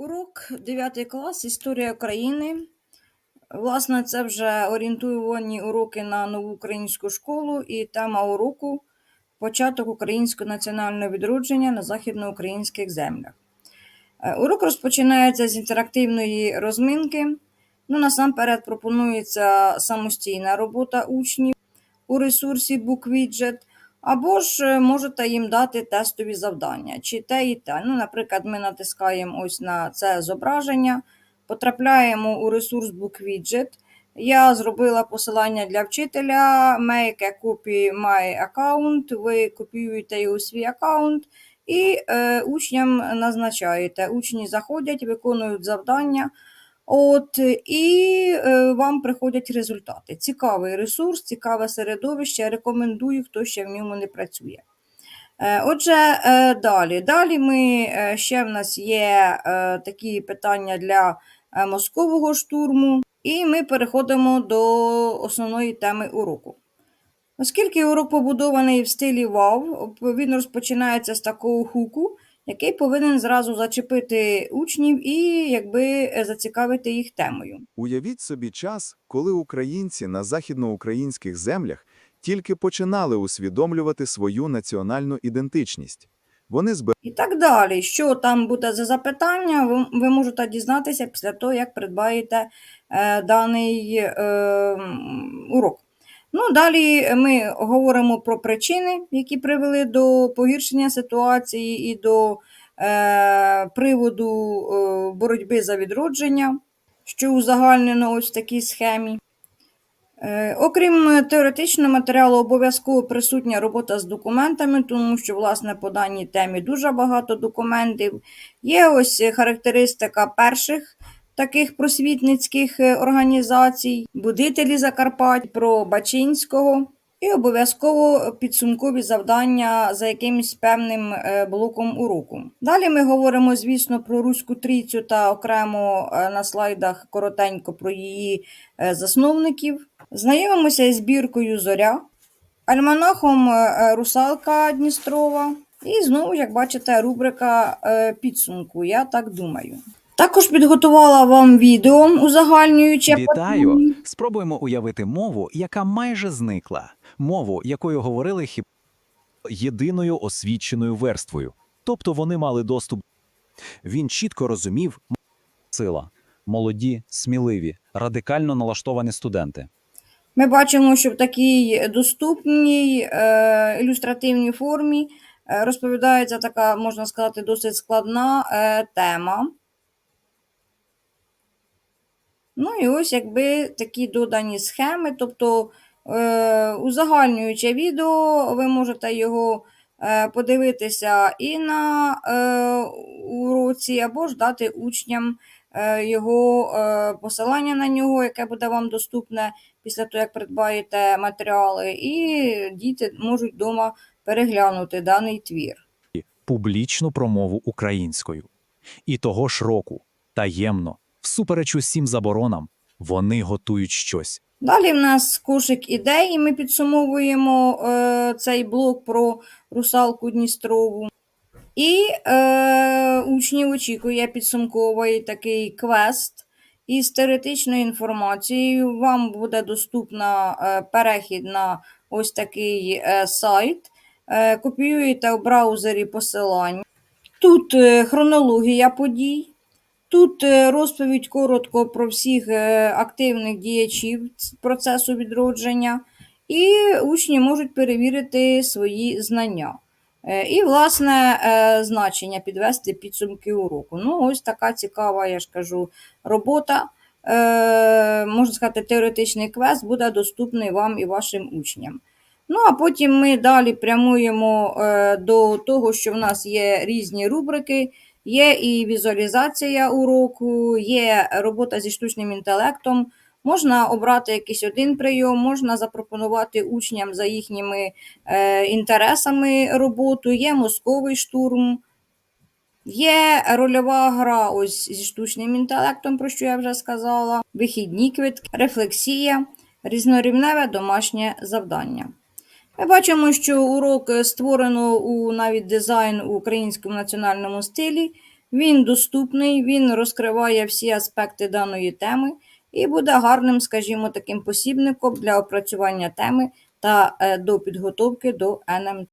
Урок 9 клас Історія України. Власне, це вже орієнтовані уроки на нову українську школу і тема уроку Початок українського національного відродження на західноукраїнських землях. Е, Урок розпочинається з інтерактивної розминки. Ну, насамперед пропонується самостійна робота учнів у ресурсі BookWidget, або ж е, можете їм дати тестові завдання, чи те і те. Ну, наприклад, ми натискаємо ось на це зображення, потрапляємо у ресурс BookWidget. Я зробила посилання для вчителя, make a copy my account, ви копіюєте його свій аккаунт і е, учням назначаєте. Учні заходять, виконують завдання. От, і е, вам приходять результати. Цікавий ресурс, цікаве середовище. Рекомендую, хто ще в ньому не працює. Е, Отже, е, далі. Далі ми ще в нас є такі питання для мозкового штурму, і ми переходимо до основної теми уроку. Оскільки урок побудований в стилі вау, він розпочинається з такого хуку, який повинен зразу зачепити учнів і якби е, зацікавити їх темою. Уявіть собі час, коли українці на західноукраїнських землях тільки починали усвідомлювати свою національну ідентичність. Вони І так далі. Що там буде за запитання, ви, ви можете дізнатися після того, як придбаєте е, даний е, урок. Ну, далі ми говоримо про причини, які привели до погіршення ситуації і до е, приводу е, боротьби за відродження, що узагальнено ось в такій схемі. Е, Окрім теоретичного матеріалу, обов'язково присутня робота з документами, тому що, власне, по даній темі дуже багато документів. Є ось характеристика перших таких просвітницьких е, організацій, будителі Закарпаття, про Бачинського. І обов'язково підсумкові завдання за якимось певним е, блоком уроку. Далі ми говоримо, звісно, про Руську трійцю та окремо е, на слайдах коротенько про її засновників. Знайомимося із збіркою Зоря, альманахом Русалка Дністрова. І знову, як бачите, рубрика підсумку, я так думаю. Також підготувала вам відео узагальнююче. Вітаю! Спробуємо уявити мову, яка майже зникла. Мову, якою говорили хіба єдиною освіченою верствою. Тобто вони мали доступ. Він чітко розумів сила. Молоді, сміливі, радикально налаштовані студенти. Ми бачимо, що в такій доступній е, ілюстративній формі е, розповідається така, можна сказати, досить складна е, тема. Ну і ось якби такі додані схеми, тобто е, узагальнююче відео, ви можете його е, подивитися і на е, уроці, або ж дати учням е, його е, посилання на нього, яке буде вам доступне після того, як придбаєте матеріали, і діти можуть вдома переглянути даний твір. Публічну промову українською. І того ж року, таємно, всупереч усім заборонам, вони готують щось. Далі в нас кошик ідей, і ми підсумовуємо е, цей блок про русалку Дністрову. І е, учнів очікує підсумковий такий квест із теоретичною інформацією. Вам буде доступна е, перехід на ось такий е, сайт. Е, копіюєте в браузері посилання. Тут е, хронологія подій. Тут е, розповідь коротко про всіх е, активних діячів процесу відродження, і учні можуть перевірити свої знання. Е, І, власне, значення підвести підсумки уроку. Ну, ось така цікава, я ж кажу, робота. Можна сказати, теоретичний квест буде доступний вам і вашим учням. Ну, а потім ми далі прямуємо до того, що в нас є різні рубрики. Є і візуалізація уроку, є робота зі штучним інтелектом. Можна обрати якийсь один прийом, можна запропонувати учням за їхніми е, інтересами роботу, є мозковий штурм, є рольова гра ось зі штучним інтелектом, про що я вже сказала, вихідні квитки, рефлексія, різнорівневе домашнє завдання. Ми бачимо, що урок е, створено у навіть дизайн у українському національному стилі. Він доступний, він розкриває всі аспекти даної теми і буде гарним, скажімо, таким посібником для опрацювання теми та е, до підготовки до НМТ.